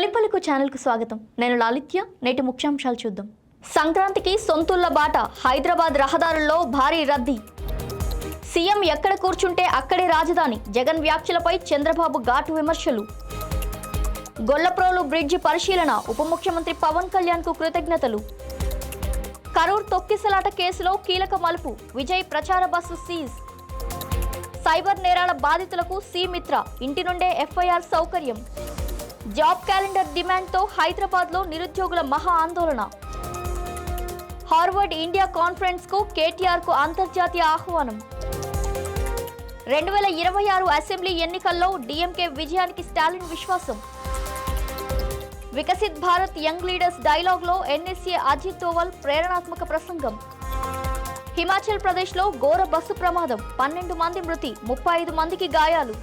తొలిపలుకు ఛానల్కు స్వాగతం. నేను లాలిత్య నేటి ముఖ్యాంశాలు చూద్దాం. సంక్రాంతికి సొంతుళ్ళ బాట హైదరాబాద్ రహదారుల్లో భారీ రద్దీ. సీఎం ఎక్కడ కూర్చుంటే అక్కడే రాజధాని. జగన్ వ్యాఖ్యలపై చంద్రబాబు ఘాటు విమర్శలు. గొల్లప్రోలు బ్రిడ్జి పరిశీలన ఉప ముఖ్యమంత్రి పవన్ కళ్యాణ్కు కృతజ్ఞతలు. కరూర్ తొక్కిసలాట కేసులో కీలక మలుపు. విజయ్ ప్రచార బస్సు సీజ్. సైబర్ నేరాల బాధితులకు సి మిత్ర ఇంటి నుండే ఎఫ్ఐఆర్ సౌకర్యం. జాబ్ క్యాలెండర్ డిమాండ్తో హైదరాబాద్లో నిరుద్యోగుల మహా ఆందోళన. హార్వర్డ్ ఇండియా కాన్ఫరెన్స్కు కేటీఆర్కు అంతర్జాతీయ ఆహ్వానం. రెండు వేల ఇరవై ఆరు అసెంబ్లీ ఎన్నికల్లో డిఎంకే విజయానికి స్టాలిన్ విశ్వాసం. వికసిత్ భారత్ యంగ్ లీడర్స్ డైలాగ్లో ఎన్ఎస్ఏ అజిత్ దోవల్ ప్రేరణాత్మక ప్రసంగం. హిమాచల్ ప్రదేశ్లో ఘోర బస్సు ప్రమాదం పన్నెండు మంది మృతి ముప్పై ఐదు మందికి గాయాలు.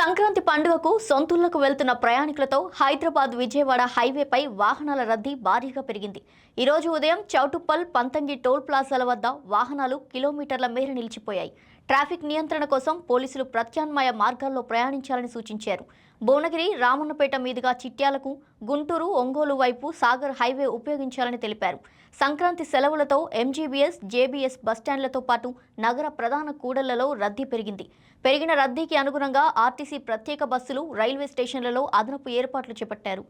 సంక్రాంతి పండుగకు సొంతూళ్ళకు వెళ్తున్న ప్రయాణికులతో హైదరాబాద్ విజయవాడ హైవేపై వాహనాల రద్దీ భారీగా పెరిగింది. ఈరోజు ఉదయం చౌటుప్పల్ పంతంగి టోల్ ప్లాజాల వద్ద వాహనాలు కిలోమీటర్ల మేర నిలిచిపోయాయి. ట్రాఫిక్ నియంత్రణ కోసం పోలీసులు ప్రత్యామ్నాయ మార్గాల్లో ప్రయాణించాలని సూచించారు. భువనగిరి రామన్నపేట మీదుగా చిట్యాలకు గుంటూరు ఒంగోలు వైపు సాగర్ హైవే ఉపయోగించాలని తెలిపారు. సంక్రాంతి సెలవులతో ఎంజీబీఎస్ జేబీఎస్ బస్టాండ్లతో పాటు నగర ప్రధాన కూడళ్ళలో రద్దీ పెరిగింది. పెరిగిన రద్దీకి అనుగుణంగా ఆర్టీసీ ప్రత్యేక బస్సులు రైల్వే స్టేషన్లలో అదనపు ఏర్పాట్లు చేపట్టారు.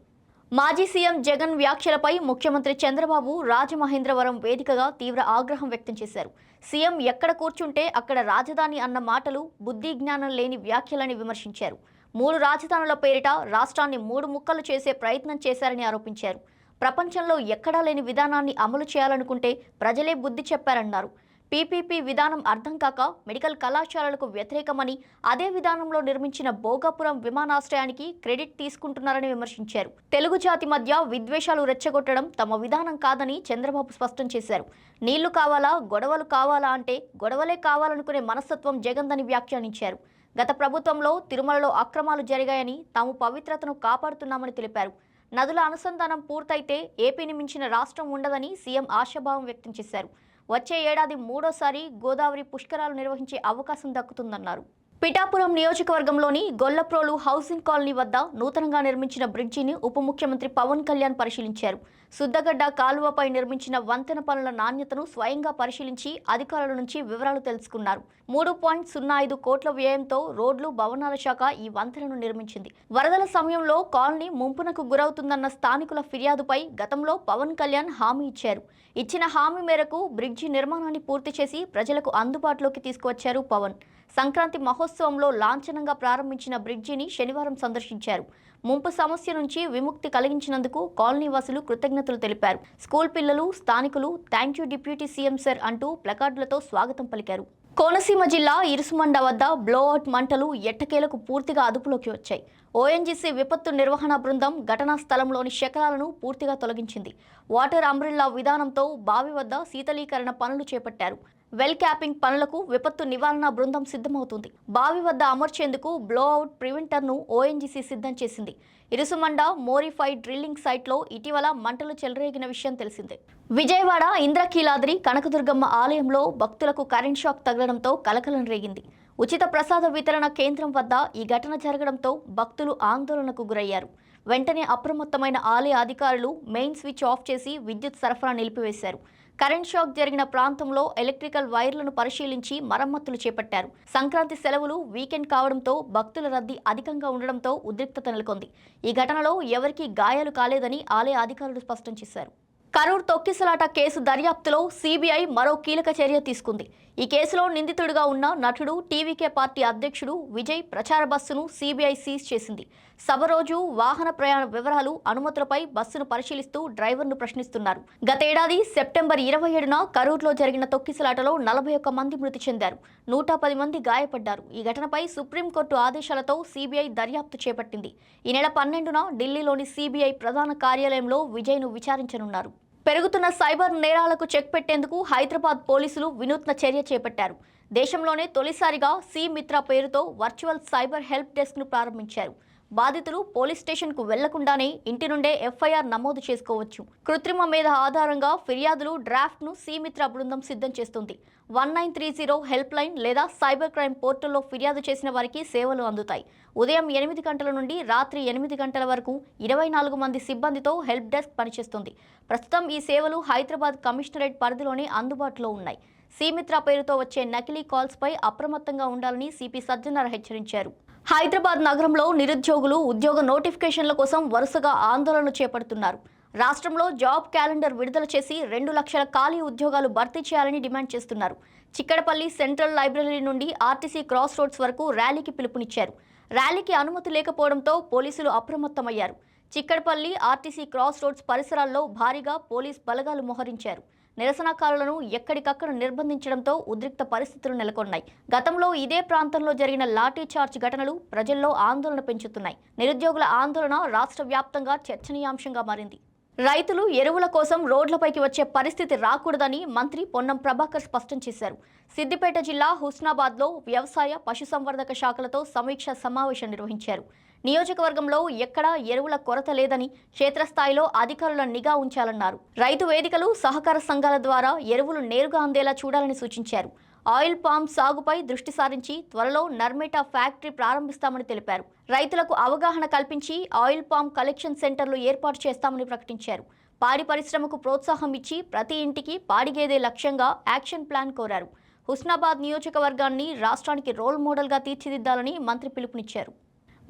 మాజీ సీఎం జగన్ వ్యాఖ్యలపై ముఖ్యమంత్రి చంద్రబాబు రాజమహేంద్రవరం వేదికగా తీవ్ర ఆగ్రహం వ్యక్తం చేశారు. సీఎం ఎక్కడ కూర్చుంటే అక్కడ రాజధాని అన్న మాటలు బుద్ధి జ్ఞానం లేని వ్యాఖ్యలని విమర్శించారు. మూడు రాజధానుల పేరిట రాష్ట్రాన్ని మూడు ముక్కలు చేసే ప్రయత్నం చేశారని ఆరోపించారు. ప్రపంచంలో ఎక్కడా లేని విధానాన్ని అమలు చేయాలనుకుంటే ప్రజలే బుద్ధి చెప్పారన్నారు. పీపీపీ విధానం అర్థం కాక మెడికల్ కళాశాలలకు వ్యతిరేకమని అదే విధానంలో నిర్మించిన భోగాపురం విమానాశ్రయానికి క్రెడిట్ తీసుకుంటున్నారని విమర్శించారు. తెలుగు జాతి మధ్య విద్వేషాలు రెచ్చగొట్టడం తమ విధానం కాదని చంద్రబాబు స్పష్టం చేశారు. నీళ్ళు కావాలా గొడవలు కావాలా అంటే గొడవలే కావాలనుకునే మనస్తత్వం జగందని వ్యాఖ్యానించారు. గత ప్రభుత్వంలో తిరుమలలో అక్రమాలు జరిగాయని తాము పవిత్రతను కాపాడుతున్నామని తెలిపారు. నదుల అనుసంధానం పూర్తయితే ఏపీని మించిన రాష్ట్రం ఉండదని సీఎం ఆశాభావం వ్యక్తం చేశారు. వచ్చే ఏడాది మూడోసారి గోదావరి పుష్కరాలు నిర్వహించే అవకాశం దక్కుతుందన్నారు. పిఠాపురం నియోజకవర్గంలోని గొల్లప్రోలు హౌసింగ్ కాలనీ వద్ద నూతనంగా నిర్మించిన బ్రిడ్జిని ఉప ముఖ్యమంత్రి పవన్ కళ్యాణ్ పరిశీలించారు. సుద్దగడ్డ కాలువపై నిర్మించిన వంతెన పనుల నాణ్యతను స్వయంగా పరిశీలించి అధికారుల నుంచి వివరాలు తెలుసుకున్నారు. మూడు పాయింట్ సున్నా ఐదు కోట్ల వ్యయంతో రోడ్లు భవనాల శాఖ ఈ వంతెనను నిర్మించింది. వరదల సమయంలో కాలనీ ముంపునకు గురవుతుందన్న స్థానికుల ఫిర్యాదుపై గతంలో పవన్ కళ్యాణ్ హామీ ఇచ్చారు. ఇచ్చిన హామీ మేరకు బ్రిడ్జి నిర్మాణాన్ని పూర్తి చేసి ప్రజలకు అందుబాటులోకి తీసుకువచ్చారు పవన్. సంక్రాంతి మహోత్సవంలో లాంఛనంగా ప్రారంభించిన బ్రిడ్జిని శనివారం సందర్శించారు. ముంపు సమస్య నుంచి విముక్తి కలిగించినందుకు కాలనీ వాసులు కృతజ్ఞతలు తెలిపారు. స్కూల్ పిల్లలు స్థానికులు thank you deputy CM sir అంటూ ప్లకార్డులతో స్వాగతం పలికారు. కోనసీమ జిల్లా ఇరుసుమండ వద్ద బ్లోఅవుట్ మంటలు ఎట్టకేలకు పూర్తిగా అదుపులోకి వచ్చాయి. ఓఎన్జీసీ విపత్తు నిర్వహణ బృందం ఘటనా స్థలంలోని శకలాలను పూర్తిగా తొలగించింది. వాటర్ అంబ్రిల్లా విధానంతో బావి వద్ద శీతలీకరణ పనులు చేపట్టారు. వెల్ క్యాపింగ్ పనులకు విపత్తు నివారణ బృందం సిద్ధమవుతుంది. బావి వద్ద అమర్చేందుకు బ్లోఅవుట్ ప్రివెంటర్ను ఓఎన్జీసీ సిద్ధం చేసింది. ఇరుసుమండ మోరిఫైడ్ డ్రిల్లింగ్ సైట్లో ఇటీవల మంటలు చెలరేగిన విషయం తెలిసిందే. విజయవాడ ఇంద్రకీలాద్రి కనకదుర్గమ్మ ఆలయంలో భక్తులకు కరెంట్ షాక్ తగలడంతో కలకలం రేగింది. ఉచిత ప్రసాద వితరణ కేంద్రం వద్ద ఈ ఘటన జరగడంతో భక్తులు ఆందోళనకు గురయ్యారు. వెంటనే అప్రమత్తమైన ఆలయ అధికారులు మెయిన్ స్విచ్ ఆఫ్ చేసి విద్యుత్ సరఫరా నిలిపివేశారు. కరెంట్ షాక్ జరిగిన ప్రాంతంలో ఎలక్ట్రికల్ వైర్లను పరిశీలించి మరమ్మతులు చేపట్టారు. సంక్రాంతి సెలవులు వీకెండ్ కావడంతో భక్తుల రద్దీ అధికంగా ఉండడంతో ఉద్రిక్తత నెలకొంది. ఈ ఘటనలో ఎవరికీ గాయాలు కాలేదని ఆలయ అధికారులు స్పష్టం చేశారు. కరూర్ తొక్కిసలాట కేసు దర్యాప్తులో సీబీఐ మరో కీలక చర్య తీసుకుంది. ఈ కేసులో నిందితుడిగా ఉన్న నటుడు టీవీకే పార్టీ అధ్యక్షుడు విజయ్ ప్రచార బస్సును సీబీఐ సీజ్ చేసింది. సభ రోజు వాహన ప్రయాణ వివరాలు అనుమతులపై బస్సును పరిశీలిస్తూ డ్రైవర్ను ప్రశ్నిస్తున్నారు. గతేడాది సెప్టెంబర్ ఇరవై ఏడున కరూర్లో జరిగిన తొక్కిసలాటలో నలభై ఒక్క మంది మృతి చెందారు. నూట పది మంది గాయపడ్డారు. ఈ ఘటనపై సుప్రీంకోర్టు ఆదేశాలతో సీబీఐ దర్యాప్తు చేపట్టింది. ఈ నెల పన్నెండున ఢిల్లీలోని సీబీఐ ప్రధాన కార్యాలయంలో విజయ్ను విచారించనున్నారు. పెరుగుతున్న సైబర్ నేరాలకు చెక్ పెట్టేందుకు హైదరాబాద్ పోలీసులు వినూత్న చర్య చేపట్టారు. దేశంలోనే తొలిసారిగా సి మిత్ర పేరుతో వర్చువల్ సైబర్ హెల్ప్ డెస్క్ను ప్రారంభించారు. బాధితులు పోలీస్ స్టేషన్కు వెళ్ళకుండానే ఇంటి నుండే ఎఫ్ఐఆర్ నమోదు చేసుకోవచ్చు. కృత్రిమ మీద ఆధారంగా ఫిర్యాదులు డ్రాఫ్ట్ను సీమిత్ర బృందం సిద్ధం చేస్తుంది. One nine three zero helpline లేదా సైబర్ క్రైమ్ పోర్టల్లో ఫిర్యాదు చేసిన వారికి సేవలు అందుతాయి. ఉదయం ఎనిమిది గంటల నుండి రాత్రి ఎనిమిది గంటల వరకు ఇరవై నాలుగు మంది సిబ్బందితో హెల్ప్ డెస్క్ పనిచేస్తుంది. ప్రస్తుతం ఈ సేవలు హైదరాబాద్ కమిషనరేట్ పరిధిలోనే అందుబాటులో ఉన్నాయి. సీమిత్ర పేరుతో వచ్చే నకిలీ కాల్స్పై అప్రమత్తంగా ఉండాలని సిపి సజ్జనార్ హెచ్చరించారు. హైదరాబాద్ నగరంలో నిరుద్యోగులు ఉద్యోగ నోటిఫికేషన్ల కోసం వరుసగా ఆందోళనలు చేపడుతున్నారు. రాష్ట్రంలో జాబ్ క్యాలెండర్ విడుదల చేసి రెండు లక్షల ఖాళీ ఉద్యోగాలు భర్తీ చేయాలని డిమాండ్ చేస్తున్నారు. చిక్కడపల్లి సెంట్రల్ లైబ్రరీ నుండి ఆర్టీసీ క్రాస్ రోడ్స్ వరకు ర్యాలీకి పిలుపునిచ్చారు. ర్యాలీకి అనుమతి లేకపోవడంతో పోలీసులు అప్రమత్తమయ్యారు. చిక్కడపల్లి ఆర్టీసీ క్రాస్ రోడ్స్ పరిసరాల్లో భారీగా పోలీస్ బలగాలు మోహరించారు. నిరసనకారులను ఎక్కడికక్కడ నిర్బంధించడంతో ఉద్రిక్త పరిస్థితులు నెలకొన్నాయి. గతంలో ఇదే ప్రాంతంలో జరిగిన లాఠీ చార్జ్ ఘటనలు ప్రజల్లో ఆందోళన పెంచుతున్నాయి. నిరుద్యోగుల ఆందోళన రాష్ట్ర వ్యాప్తంగా చర్చనీయాంశంగా మారింది. రైతులు ఎరువుల కోసం రోడ్లపైకి వచ్చే పరిస్థితి రాకూడదని మంత్రి పొన్నం ప్రభాకర్ స్పష్టం చేశారు. సిద్దిపేట జిల్లా హుస్నాబాద్లో వ్యవసాయ పశుసంవర్ధక శాఖలతో సమీక్ష సమావేశం నిర్వహించారు. నియోజకవర్గంలో ఎక్కడా ఎరువుల కొరత లేదని క్షేత్రస్థాయిలో అధికారుల నిఘా ఉంచాలన్నారు. రైతు వేదికలు సహకార సంఘాల ద్వారా ఎరువులు నేరుగా అందేలా చూడాలని సూచించారు. ఆయిల్ పామ్ సాగుపై దృష్టి సారించి త్వరలో నర్మేటా ఫ్యాక్టరీ ప్రారంభిస్తామని తెలిపారు. రైతులకు అవగాహన కల్పించి ఆయిల్ పామ్ కలెక్షన్ సెంటర్లు ఏర్పాటు చేస్తామని ప్రకటించారు. పాడి పరిశ్రమకు ప్రోత్సాహం ఇచ్చి ప్రతి ఇంటికి పాడిగేదే లక్ష్యంగా యాక్షన్ ప్లాన్ కోరారు. హుస్నాబాద్ నియోజకవర్గాన్ని రాష్ట్రానికి రోల్ మోడల్గా తీర్చిదిద్దాలని మంత్రి పిలుపునిచ్చారు.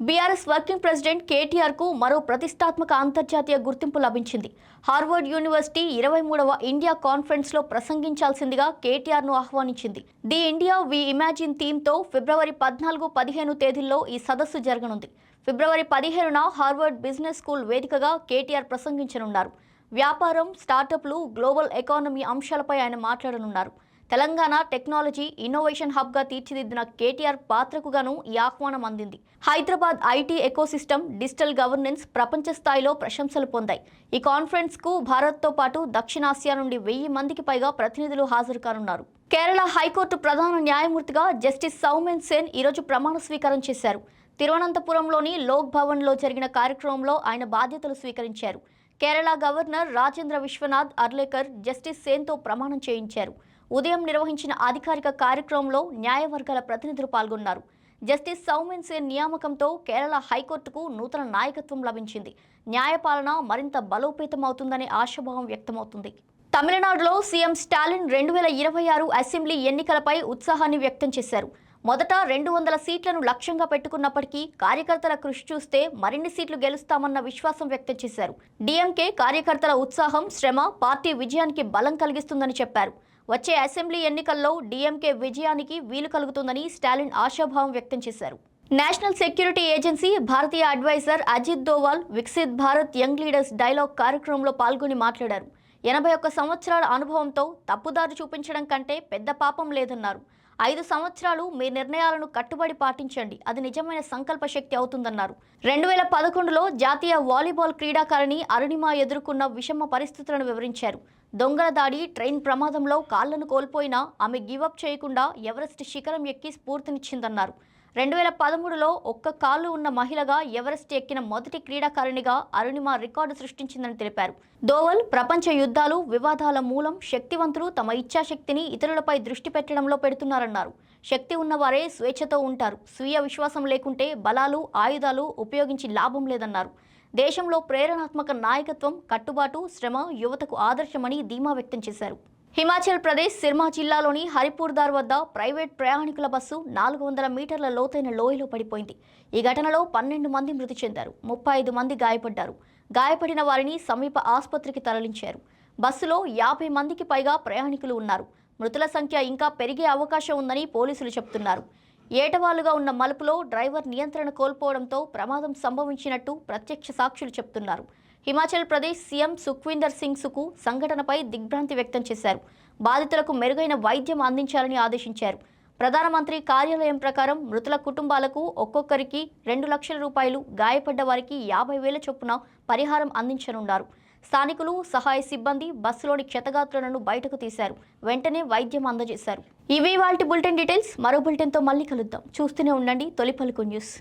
బీఆర్ఎస్ వర్కింగ్ ప్రెసిడెంట్ కేటీఆర్కు మరో ప్రతిష్టాత్మక అంతర్జాతీయ గుర్తింపు లభించింది. హార్వర్డ్ యూనివర్సిటీ ఇరవై మూడవ ఇండియా కాన్ఫరెన్స్లో ప్రసంగించాల్సిందిగా కేటీఆర్ను ఆహ్వానించింది. ది ఇండియా వి ఇమాజిన్ థీమ్తో ఫిబ్రవరి పద్నాలుగు పదిహేను తేదీల్లో ఈ సదస్సు జరగనుంది. ఫిబ్రవరి పదిహేనున హార్వర్డ్ బిజినెస్ స్కూల్ వేదికగా కేటీఆర్ ప్రసంగించనున్నారు. వ్యాపారం స్టార్టప్లు గ్లోబల్ ఎకానమీ అంశాలపై ఆయన మాట్లాడనున్నారు. తెలంగాణ టెక్నాలజీ ఇన్నోవేషన్ హబ్గా తీర్చిదిద్దిన కేటీఆర్ పాత్రకు గాను ఈ ఆహ్వానం అందింది. Hyderabad IT ecosystem digital governance ప్రపంచ స్థాయిలో ప్రశంసలు పొందాయి. ఈ కాన్ఫరెన్స్కు భారత్తో పాటు దక్షిణాసియా నుండి వెయ్యి మందికి పైగా ప్రతినిధులు హాజరు కానున్నారు కేరళ హైకోర్టు ప్రధాన న్యాయమూర్తిగా జస్టిస్ సౌమెన్ సేన్ ఈరోజు ప్రమాణ స్వీకారం చేశారు. తిరువనంతపురంలోని లోక్ భవన్లో జరిగిన కార్యక్రమంలో ఆయన బాధ్యతలు స్వీకరించారు. కేరళ గవర్నర్ రాజేంద్ర విశ్వనాథ్ అర్లేకర్ జస్టిస్ సేన్తో ప్రమాణం చేయించారు. ఉదయం నిర్వహించిన అధికారిక కార్యక్రమంలో న్యాయవర్గాల ప్రతినిధులు పాల్గొన్నారు. జస్టిస్ సౌమెన్ సేన్ నియామకంతో కేరళ హైకోర్టుకు నూతన నాయకత్వం లభించింది. న్యాయపాలన మరింత బలోపేతమవుతుందనే ఆశాభావం వ్యక్తమవుతుంది. తమిళనాడులో సీఎం స్టాలిన్ రెండు వేల ఇరవై ఆరు అసెంబ్లీ ఎన్నికలపై ఉత్సాహాన్ని వ్యక్తం చేశారు. మొదట రెండు వందల సీట్లను లక్ష్యంగా పెట్టుకున్నప్పటికీ కార్యకర్తల కృషి చూస్తే మరిన్ని సీట్లు గెలుస్తామన్న విశ్వాసం వ్యక్తం చేశారు. డీఎంకే కార్యకర్తల ఉత్సాహం శ్రమ పార్టీ విజయానికి బలం కలిగిస్తుందని చెప్పారు. వచ్చే అసెంబ్లీ ఎన్నికల్లో డీఎంకే విజయానికి వీలు కలుగుతుందని స్టాలిన్ ఆశాభావం వ్యక్తం చేశారు. నేషనల్ సెక్యూరిటీ ఏజెన్సీ భారతీయ adviser Ajit Doval Viksit Bharat young leaders dialogue కార్యక్రమంలో పాల్గొని మాట్లాడారు. ఎనభై ఒక్క సంవత్సరాల అనుభవంతో తప్పుదారి చూపించడం కంటే పెద్ద పాపం లేదన్నారు. ఐదు సంవత్సరాలు మీ నిర్ణయాలను కట్టుబడి పాటించండి. అది నిజమైన సంకల్ప శక్తి అవుతుందన్నారు. రెండు వేల పదకొండులో జాతీయ వాలీబాల్ క్రీడాకారిణి అరుణిమ ఎదుర్కొన్న విషమ పరిస్థితులను వివరించారు. దొంగల దాడి ట్రైన్ ప్రమాదంలో కాళ్ళను కోల్పోయినా ఆమె గివప్ చేయకుండా ఎవరెస్ట్ శిఖరం ఎక్కి స్ఫూర్తినిచ్చిందన్నారు. రెండు వేల పదమూడులో ఒక్క కాళ్ళు ఉన్న మహిళగా ఎవరెస్ట్ ఎక్కిన మొదటి క్రీడాకారిణిగా అరుణిమ రికార్డు సృష్టించిందని తెలిపారు. దోవల్ ప్రపంచ యుద్ధాలు వివాదాల మూలం శక్తివంతులు తమ ఇచ్ఛాశక్తిని ఇతరులపై దృష్టి పెట్టడంలో పెడుతున్నారన్నారు. శక్తి ఉన్నవారే స్వేచ్ఛతో ఉంటారు. స్వీయ విశ్వాసం లేకుంటే బలాలు ఆయుధాలు ఉపయోగించి లాభం లేదన్నారు. దేశంలో ప్రేరణాత్మక నాయకత్వం కట్టుబాటు శ్రమ యువతకు ఆదర్శమని ధీమా వ్యక్తం చేశారు. హిమాచల్ ప్రదేశ్ సిర్మా జిల్లాలోని హరిపూర్దార్ వద్ద ప్రైవేట్ ప్రయాణికుల బస్సు నాలుగు వందల మీటర్ల లోతైన లోయలో పడిపోయింది. ఈ ఘటనలో పన్నెండు మంది మృతి చెందారు ముప్పై ఐదు మంది గాయపడ్డారు. గాయపడిన వారిని సమీప ఆసుపత్రికి తరలించారు. బస్సులో యాభై మందికి పైగా ప్రయాణికులు ఉన్నారు. మృతుల సంఖ్య ఇంకా పెరిగే అవకాశం ఉందని పోలీసులు చెబుతున్నారు ఏటవాలుగా ఉన్న మలుపులో డ్రైవర్ నియంత్రణ కోల్పోవడంతో ప్రమాదం సంభవించినట్టు ప్రత్యక్ష సాక్షులు చెబుతున్నారు హిమాచల్ ప్రదేశ్ సీఎం సుఖ్వీందర్ సింగ్ సుకు సంఘటనపై దిగ్భ్రాంతి వ్యక్తం చేశారు. బాధితులకు మెరుగైన వైద్యం అందించాలని ఆదేశించారు. ప్రధానమంత్రి కార్యాలయం ప్రకారం మృతుల కుటుంబాలకు ఒక్కొక్కరికి రెండు లక్షల రూపాయలు గాయపడ్డ వారికి యాభై వేల చొప్పున పరిహారం అందించనున్నారు. స్థానికులు సహాయ సిబ్బంది బస్సులోని క్షతగాత్రులను బయటకు తీశారు. వెంటనే వైద్యం అందజేశారు. ఇవి వాటి బులెటిన్ డీటెయిల్స్. మరో బులెటిన్తో మళ్ళీ కలుద్దాం. చూస్తూనే ఉండండి. తొలి పలుకు న్యూస్.